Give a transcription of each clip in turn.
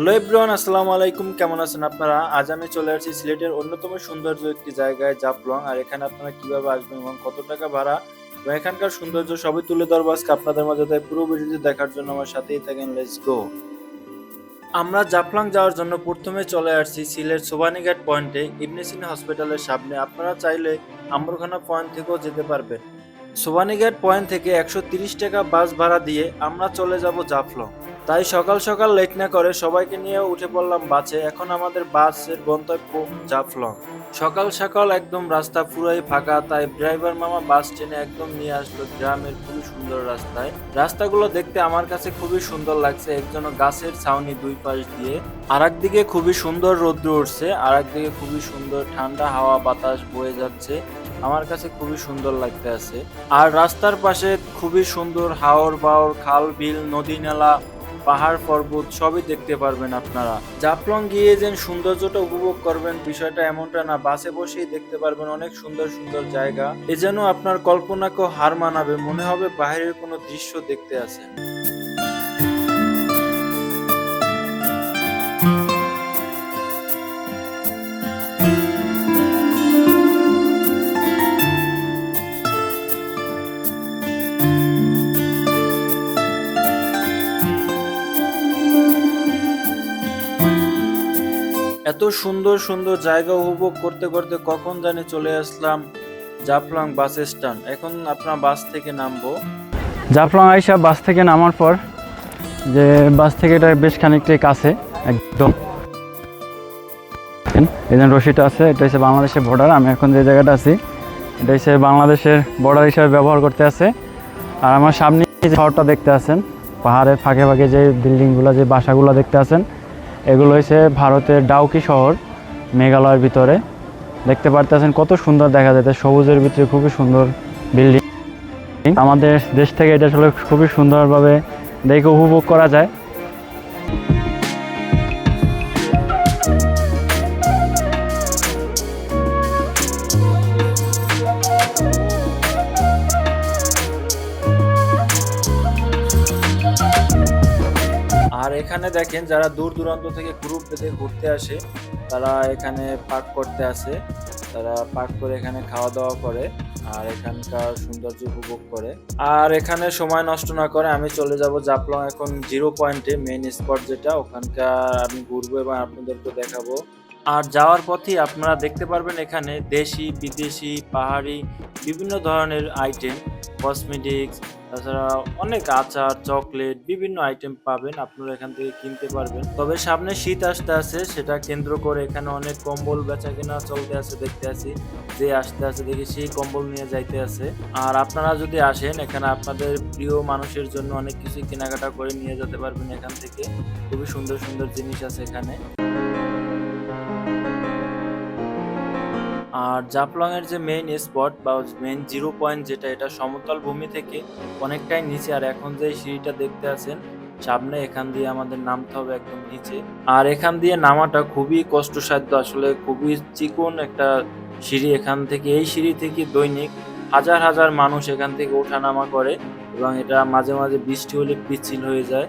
Hello everyone, আসসালামু আলাইকুম। কেমন আছেন আপনারা? আজ আমি চলে আসছি সিলেটের অন্যতম সৌন্দর্য একটি জায়গায়, জাফলং। আর এখানে আপনারা কীভাবে আসবেন এবং কত টাকা ভাড়া? এবং এখানকার সৌন্দর্য সবই তুলে ধরবো আজকে আপনাদের মাঝে। তাই পুরো ভিডিওটি দেখার জন্য আমার সাথেই থাকেন। লেটস গো আমরা জাফলং যাওয়ার জন্য প্রথমে চলে আসছি সিলেট সোবানীঘাট পয়েন্টে, ইবনে সিনা হসপিটালের সামনে। আপনারা চাইলে আম্বরখানা পয়েন্ট থেকেও যেতে পারবেন। সোবানীঘাট পয়েন্ট থেকে একশো টাকা বাস ভাড়া দিয়ে আমরা চলে যাব জাফলং। তাই সকাল সকাল লেট না করে সবাইকে নিয়ে উঠে পড়লাম বাসে। এখন আমাদের বাসের গন্তব্য জাফলং। সকাল সকাল একদম রাস্তা পুরাই ফাঁকা, তাই ড্রাইভার মামা বাস ট্রেনে একদম নিয়ে আসলো গ্রামের খুবই সুন্দর রাস্তায়। রাস্তাগুলো দেখতে আমার কাছে খুবই সুন্দর লাগছে একজন গাছের ছাউনি দুই পাশ দিয়ে। আর একদিকে খুবই সুন্দর রৌদ্র উঠছে আর একদিকে খুবই সুন্দর ঠান্ডা হাওয়া বাতাস বয়ে যাচ্ছে, আমার কাছে খুবই সুন্দর লাগতে আছে। আর রাস্তার পাশে খুবই সুন্দর হাওর বাওর, খাল বিল, নদী নালা পাহাড় পর্বত সবই দেখতে পারবেন আপনারা। জাফলং গিয়ে যে সৌন্দর্যটা উপভোগ করবেন, বিষয়টা এমনটা না, বাসে বসেই দেখতে পারবেন অনেক সুন্দর সুন্দর জায়গা। এ যেন আপনার কল্পনাকেও হার মানাবে, মনে হবে বাইরের কোনো দৃশ্য দেখতে আছে এত সুন্দর সুন্দর জায়গা উপভোগ করতে করতে কখন জানি চলে আসলাম জাফলং বাস স্ট্যান্ড। এখন আপনার বাস থেকে নামবো। জাফলং আইসা বাস থেকে নামার পর যে বাস থেকে এটা বেশ খানিকটাই কাছে, একদম। যে রশিটা আছে, এটা হচ্ছে বাংলাদেশের বর্ডার আমি এখন যে জায়গাটা আছি, এটা হচ্ছে বাংলাদেশের বর্ডার হিসাবে ব্যবহার করতে আছে। আর আমার সামনে যে শহরটা দেখতে আছেন, পাহাড়ের ফাঁকে ফাঁকে যে বিল্ডিংগুলো যে বাসাগুলো দেখতে আছেন এগুলো হয়েছে ভারতের ডাউকি শহর, মেঘালয়ের ভিতরে। দেখতে পারতেছেন কত সুন্দর দেখা যাচ্ছে সবুজের ভিতরে খুবই সুন্দর বিল্ডিং আমাদের দেশ থেকে এটা আসলে খুবই সুন্দরভাবে দেখে উপভোগ করা যায়। এখানে দেখেন যারা দূর দূরান্ত থেকে গ্রুপ বেঁধে ঘুরতে আসে, তারা এখানে পার্ক করতে আসে। তারা পার্ক করে এখানে খাওয়া দাওয়া করে আর এখানকার সৌন্দর্য উপভোগ করে। আর এখানে সময় নষ্ট না করে আমি চলে যাব জাফলং এখন জিরো পয়েন্টে মেইন স্পট যেটা। ওখানকার আমি ঘুরবো এবং আপনাদেরকে দেখাবো। আর যাওয়ার পথেই আপনারা দেখতে পারবেন এখানে দেশি, বিদেশি, পাহাড়ি, বিভিন্ন ধরনের আইটেম কসমেটিক্স তাছাড়া অনেক আচার, চকলেট, বিভিন্ন আইটেম পাবেন, আপনারা এখান থেকে কিনতে পারবেন। তবে সামনে শীত আসতে আছে সেটা কেন্দ্র করে এখানে অনেক কম্বল বেচা কেনা চলতে আছে দেখতে আছি যে আসতে আছে দেখি সেই কম্বল নিয়ে যাইতে আছে আর আপনারা যদি আসেন, এখানে আপনাদের প্রিয় মানুষের জন্য অনেক কিছু কেনাকাটা করে নিয়ে যেতে পারবেন এখান থেকে। খুবই সুন্দর সুন্দর জিনিস আছে এখানে। আর জাফলং এর যে মেইন স্পট বা মেইন জিরো পয়েন্ট যেটা, এটা সমতল ভূমি থেকে অনেকটাই নিচে। আর এখন যে সিঁড়িটা দেখতে আছেন, সামনে এখান দিয়ে আমাদের নামতে হবে একদম নিচে। আর এখান দিয়ে নামাটা খুবই কষ্টসাধ্য, আসলে খুবই চিকন একটা সিঁড়ি এখান থেকে। এই সিঁড়ি থেকে দৈনিক হাজার হাজার মানুষ এখান থেকে ওঠানামা করে এবং এটা মাঝে মাঝে বৃষ্টি হলে পিচ্ছিল হয়ে যায়।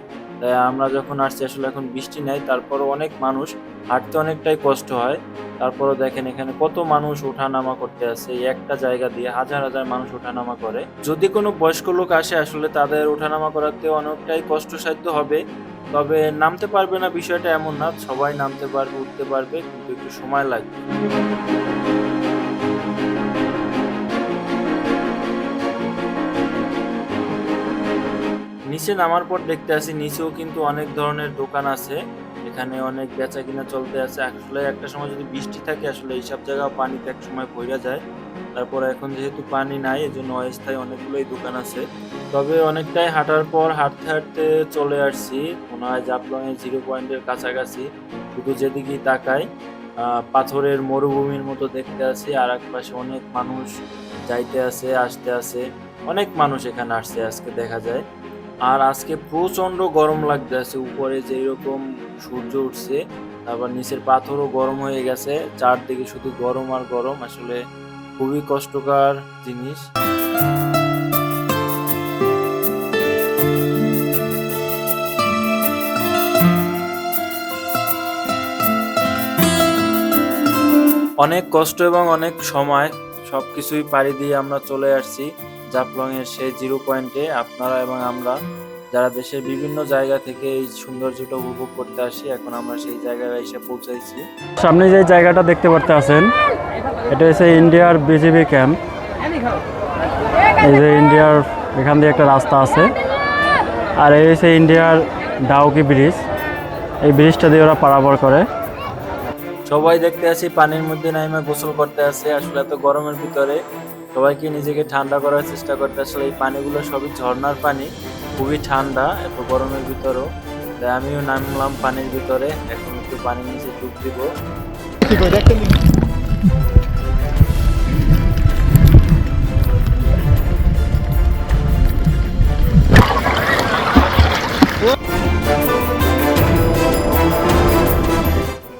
আমরা যখন আসছি, আসলে এখন বৃষ্টি নাই, তারপরও অনেক মানুষ হাঁটতে অনেকটাই কষ্ট হয়। তারপরও দেখেন এখানে কত মানুষ ওঠানামা করতে আসে একটা জায়গা দিয়ে হাজার হাজার মানুষ ওঠানামা করে। যদি কোনো বয়স্ক লোক আসে, আসলে তাদের ওঠানামা করাতে অনেকটাই কষ্টসাধ্য হবে। তবে নামতে পারবে না, বিষয়টা এমন না, সবাই নামতে পারবে, উঠতে পারবে, কিন্তু একটু সময় লাগবে। নিচে নামার পর দেখতে আসি, নিচেও কিন্তু অনেক ধরনের দোকান আছে। এখানে অনেক বেচা কিনা চলতে আছে। আসলে একটা সময় যদি বৃষ্টি থাকে, আসলে এইসব জায়গা পানিতে এক সময় ভইরা যায়। তারপর এখন যেহেতু পানি নাই, এজন্য অস্থায়ী অনেকগুলোই দোকান আছে। তবে অনেকটাই হাঁটার পর হাঁটতে হাঁটতে চলে আসছি। মনে হয় জাফলং এর জিরো পয়েন্টের কাছাকাছি। শুধু যেদিকেই তাকাই পাথরের মরুভূমির মতো দেখতে আসি। আর এক পাশে অনেক মানুষ যাইতে আছে আসতে আছে অনেক মানুষ এখানে আসছে আজকে দেখা যায়। আর আজকে প্রচণ্ড গরম লাগতেছে উপরে যেরকম সূর্য উঠছে, তারপর নিচের পাথরও গরম হয়ে গেছে, চারদিকে শুধু গরম আর গরম, আসলে খুবই কষ্টকর জিনিস। অনেক কষ্ট এবং অনেক সময় সবকিছুই পাড়ি দিয়ে আমরা চলে আসছি। জাফলং এর সেই জিরো পয়েন্টে আপনারা এবং আমরা, যারা দেশের বিভিন্ন জায়গা থেকে এই সৌন্দর্যটা উপভোগ করতে আসি, এখন আমরা সেই জায়গায় এসে পৌঁছাইছি। সামনে যে জায়গাটা দেখতে পারতে আছেন, এটা হচ্ছে ইন্ডিয়ার বিজিবি ক্যাম্প এই যে ইন্ডিয়ার এখান দিয়ে একটা রাস্তা আছে, আর এই হচ্ছে ইন্ডিয়ার ডাউকি ব্রিজ। এই ব্রিজটা দিয়ে ওরা পারাপার করে। সবাই দেখতে আসি, পানির মধ্যে নাইমে গোসল করতে আসে। আসলে এত গরমের ভিতরে সবাইকে নিজেকে ঠান্ডা করার চেষ্টা করতে আসলে এই পানিগুলো সবই ঝর্নার পানি, খুবই ঠান্ডা, এত গরমের ভিতরেও। তাই আমিও নামলাম পানির ভিতরে, এখন একটু পানির নিচে ডুব দিব।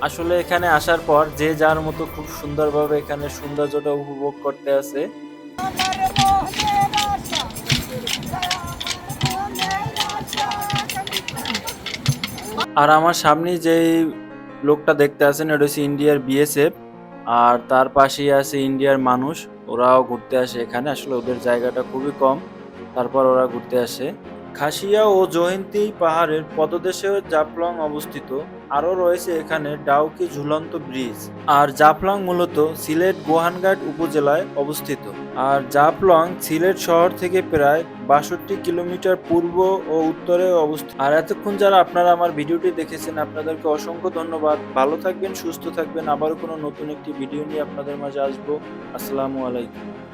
আসলে এখানে আসার পর যে যার মতো খুব সুন্দরভাবে এখানে সৌন্দর্যটা উপভোগ করতে আছে। আর আমার সামনে যেই লোকটা দেখতে আছেন, এটা হচ্ছে ইন্ডিয়ার বিএসএফ আর তার পাশেই আছে ইন্ডিয়ার মানুষ। ওরাও ঘুরতে আসে এখানে, আসলে ওদের জায়গাটা খুবই কম। তারপর ওরা ঘুরতে আসে। খাসিয়া ও জয়ন্তী পাহাড়ের পদদেশে জাফলং অবস্থিত। আরও রয়েছে এখানে ডাউকি ঝুলন্ত ব্রিজ আর জাফলং মূলত সিলেট গোহানঘাট উপজেলায় অবস্থিত। আর জাফলং সিলেট শহর থেকে প্রায় বাষট্টি কিলোমিটার পূর্ব ও উত্তরে অবস্থিত। আর এতক্ষণ যারা আপনারা আমার ভিডিওটি দেখেছেন, আপনাদেরকে অসংখ্য ধন্যবাদ। ভালো থাকবেন, সুস্থ থাকবেন। আবারও কোনো নতুন একটি ভিডিও নিয়ে আপনাদের মাঝে আসব। আসসালামু আলাইকুম।